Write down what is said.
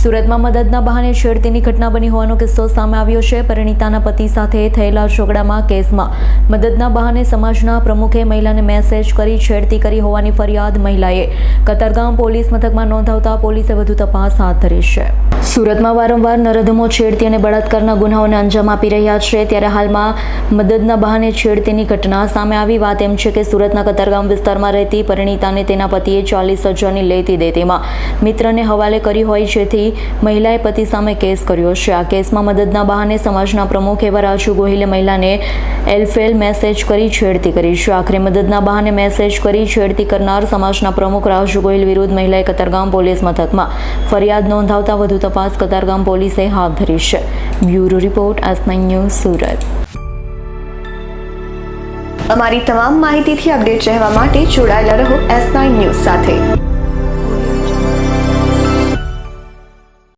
સુરતમાં મદદના બહાને છેડતીની ઘટના બની હોવાનો કિસ્સો સામે આવ્યો છે. પરિણીતાના પતિ સાથે થયેલા ઝઘડામાં કેસમાં મદદના બહાને સમાજના પ્રમુખે મહિલાને મેસેજ કરી છેડતી કરી હોવાની ફરિયાદ મહિલાએ. કતરગામ પોલીસ મથકમાં નોંધાવતા પોલીસે વધુ તપાસ હાથ ધરી છે. સુરતમાં વારંવાર નરધમો છેડતી અને બળાત્કારના ગુનાઓને અંજામ આપી રહ્યા છે. ત્યારે હાલમાં મદદના બહાને છેડતીની ઘટના સામે આવી. વાત એમ છે કે સુરતના કતરગામ વિસ્તારમાં રહેતી પરિણીતાને તેના પતિએ ચાલીસ હજારની લેતી દેતીમાં મિત્રને હવાલે કરી હોય જેથી મહિલાએ પતિ સામે કેસ કર્યો છે. આ કેસમાં મદદના બહાને સમાજના પ્રમુખ એવા રાજુ ગોહિલે મહિલાને એલફેલ મેસેજ કરી છેડતી કરી છે. આખરે મદદના બહાને મેસેજ કરી છેડતી કરનાર સમાજના પ્રમુખ રાજુ ગોહિલ વિરુદ્ધ મહિલાએ કતારગામ પોલીસ મથકમાં ફરિયાદ નોંધાવતા વધુ તપાસ કતારગામ પોલીસે હાથ ધરી છે. Bureau report S news Surat. અમારી તમામ માહિતીથી અપડેટ રહેવા માટે જોડાયેલા રહો એસ નાઇન ન્યૂઝ સાથે.